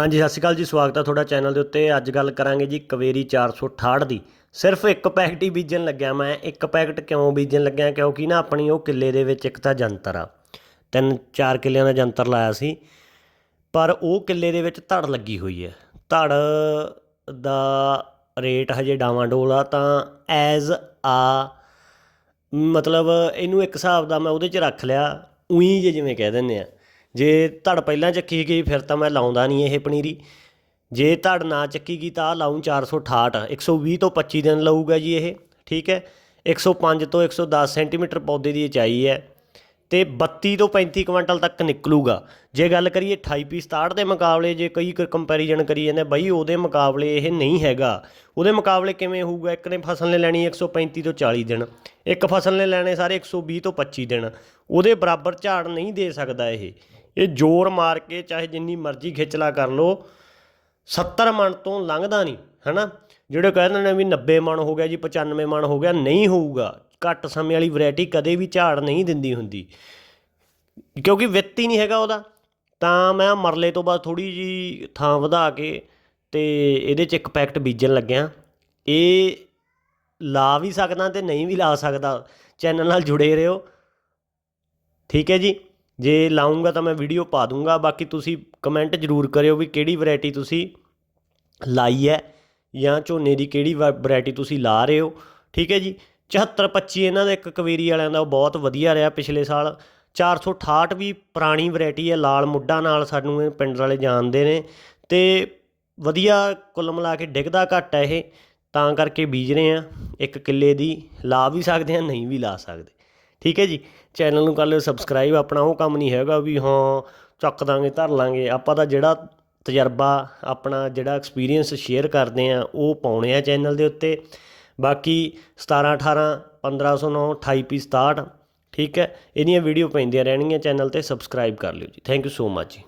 ਹਾਂਜੀ, ਸਤਿ ਸ਼੍ਰੀ ਅਕਾਲ ਜੀ, ਸਵਾਗਤ ਹੈ ਤੁਹਾਡਾ ਚੈਨਲ ਦੇ ਉੱਤੇ। ਅੱਜ ਗੱਲ ਕਰਾਂਗੇ ਜੀ ਕਵੇਰੀ 468 ਦੀ। ਸਿਰਫ ਇੱਕ ਪੈਕਟ ਹੀ ਬੀਜਣ ਲੱਗਿਆ ਮੈਂ। ਇੱਕ ਪੈਕਟ ਕਿਉਂ ਬੀਜਣ ਲੱਗਿਆ? ਕਿਉਂਕਿ ਨਾ ਆਪਣੀ ਉਹ ਕਿੱਲੇ ਦੇ ਵਿੱਚ ਇੱਕ ਤਾਂ ਜੰਤਰ ਆ। ਤਿੰਨ ਚਾਰ ਕਿੱਲਿਆਂ ਦਾ ਜੰਤਰ ਲਾਇਆ ਸੀ। ਪਰ ਉਹ ਕਿੱਲੇ ਦੇ ਵਿੱਚ ਧੜ ਲੱਗੀ ਹੋਈ ਹੈ। ਧੜ ਦਾ ਰੇਟ ਹਜੇ ਡਾਵਾਂਡੋਲ ਆ, ਤਾਂ ਐਜ਼ ਆ, ਮਤਲਬ ਇਹਨੂੰ ਇੱਕ ਹਿਸਾਬ ਦਾ ਮੈਂ ਉਹਦੇ 'ਚ ਰੱਖ ਲਿਆ। ਉਹੀ ਜੇ ਜਿਵੇਂ ਕਹਿ ਦਿੰਦੇ ਆ। ਜੇ ਧੜ ਪਹਿਲਾਂ ਚੱਕੀ ਗਈ, ਫਿਰ ਤਾਂ ਮੈਂ ਲਾਉਂਦਾ ਨਹੀਂ ਇਹ ਪਨੀਰੀ। ਜੇ ਧੜ ਨਾ ਚੱਕੀ ਗਈ ਤਾਂ ਆਹ ਲਾਊਂ 468 120 ਤੋਂ 25 ਦਿਨ ਲਊਗਾ ਜੀ ਇਹ, ਠੀਕ ਹੈ? 105 ਤੋਂ 110 ਸੈਂਟੀਮੀਟਰ ਪੌਦੇ ਦੀ ਉਚਾਈ ਹੈ ਤੇ 32 ਤੋਂ 35 ਕੁਇੰਟਲ ਤੱਕ ਨਿਕਲੂਗਾ। ਜੇ ਗੱਲ ਕਰੀਏ 28 ਪੀ 67 ਦੇ ਮੁਕਾਬਲੇ, ਜੇ ਕਈ ਕੰਪੈਰੀਜ਼ਨ ਕਰੀ ਜਾਂਦੇ ਬਈ ਉਹਦੇ ਮੁਕਾਬਲੇ ਇਹ ਨਹੀਂ ਹੈਗਾ। ਉਹਦੇ ਮੁਕਾਬਲੇ ਕਿਵੇਂ ਹੋਊਗਾ? ਇੱਕ ਨੇ ਫਸਲ ਨੇ ਲੈਣੀ 135 ਤੋਂ 40 ਦਿਨ, ਇੱਕ ਫਸਲ ਨੇ ਲੈਣੇ ਸਾਰੇ 120 ਤੋਂ 25 ਦਿਨ। ਉਹਦੇ ਬਰਾਬਰ ਝਾੜ ਨਹੀਂ ਦੇ ਸਕਦਾ ਇਹ। ਇਹ ਜ਼ੋਰ ਮਾਰ ਕੇ ਚਾਹੇ ਜਿੰਨੀ ਮਰਜ਼ੀ ਖਿੱਚਲਾ ਕਰ ਲੋ 70 ਮਣ ਤੋਂ ਲੰਘਦਾ ਨਹੀਂ, ਹਨਾ? ਜਿਹੜੇ ਕਹਿੰਦੇ ਨੇ ਵੀ 90 ਮਣ ਹੋ ਗਿਆ ਜੀ 95 ਮਣ ਹੋ ਗਿਆ, ਨਹੀਂ ਹੋਊਗਾ। ਘੱਟ ਸਮੇਂ ਵਾਲੀ ਵੈਰਾਈਟੀ ਕਦੇ ਵੀ ਝਾੜ ਨਹੀਂ ਦਿੰਦੀ ਹੁੰਦੀ। ਕਿਉਂਕਿ ਵਿੱਤ ਹੀ ਨਹੀਂ ਹੈਗਾ ਉਹਦਾ। ਤਾਂ ਮੈਂ ਮਰਲੇ ਤੋਂ ਬਾਅਦ ਥੋੜੀ ਜੀ ਥਾਂ ਵਧਾ ਕੇ ਤੇ ਇਹਦੇ 'ਚ ਇੱਕ ਪੈਕਟ ਬੀਜਣ ਲੱਗਿਆ। ਇਹ ਲਾ ਵੀ ਸਕਦਾ ਤੇ ਨਹੀਂ ਵੀ ਲਾ ਸਕਦਾ। ਚੈਨਲ ਨਾਲ ਜੁੜੇ ਰਹੋ। ਠੀਕ ਹੈ ਜੀ? ਜੇ ਲਾਉਂਗਾ ਤਾਂ ਮੈਂ ਵੀਡੀਓ ਪਾ ਦੂੰਗਾ। ਬਾਕੀ ਤੁਸੀਂ ਕਮੈਂਟ ਜ਼ਰੂਰ ਕਰਿਓ ਵੀ ਕਿਹੜੀ ਵੈਰਾਈਟੀ ਤੁਸੀਂ ਲਾਈ ਹੈ ਜਾਂ ਝੋਨੇ ਦੀ ਕਿਹੜੀ ਵੈਰਾਈਟੀ ਤੁਸੀਂ ਲਾ ਰਹੇ ਹੋ। ਠੀਕ ਹੈ ਜੀ? 74 25 ਇਹਨਾਂ ਦਾ ਇੱਕ ਕਵੇਰੀ ਵਾਲਿਆਂ ਦਾ ਉਹ ਬਹੁਤ ਵਧੀਆ ਰਿਹਾ ਪਿਛਲੇ ਸਾਲ। 468 ਵੀ ਪੁਰਾਣੀ ਵੈਰਾਈਟੀ ਹੈ, ਲਾਲ ਮੁੱਢਾ ਨਾਲ ਸਾਨੂੰ ਇਹ ਪਿੰਡ ਵਾਲੇ ਜਾਣਦੇ ਨੇ। ਤੇ ਵਧੀਆ ਕੁੱਲ ਮਿਲਾ ਕੇ ਡਿੱਗਦਾ ਘੱਟ ਹੈ ਇਹ। ਤਾਂ ਕਰਕੇ ਬੀਜ ਰਹੇ ਆ ਇੱਕ ਕਿੱਲੇ ਦੀ ਲਾ ਵੀ ਸਕਦੇ ਆ ਨਹੀਂ ਵੀ ਲਾ ਸਕਦੇ। ਠੀਕ ਹੈ ਜੀ। ਚੈਨਲ ਨੂੰ ਕਰ ਲਿਓ ਸਬਸਕ੍ਰਾਈਬ ਆਪਣਾ, ਉਹ ਕੰਮ ਨਹੀਂ ਹੈਗਾ ਵੀ ਹਾਂ, ਚੱਕ ਦਾਂਗੇ, ਧਰ ਲਾਂਗੇ। ਆਪਾਂ ਤਾਂ ਜਿਹੜਾ ਤਜਰਬਾ, ਆਪਣਾ ਜਿਹੜਾ ਐਕਸਪੀਰੀਅੰਸ ਸ਼ੇਅਰ ਕਰਦੇ ਆ ਉਹ ਪਾਉਣੇ ਆ ਚੈਨਲ ਦੇ ਉੱਤੇ। ਬਾਕੀ 17 18 1509 28 ਪੀ 67 ਠੀਕ ਹੈ। ਇਹਦੀਆਂ ਵੀਡੀਓ ਪੈਂਦੀਆਂ ਰਹਿਣਗੀਆਂ ਚੈਨਲ ਤੇ ਸਬਸਕ੍ਰਾਈਬ ਕਰ ਲਿਓ ਜੀ। ਥੈਂਕ ਯੂ ਸੋ ਮਚ ਜੀ।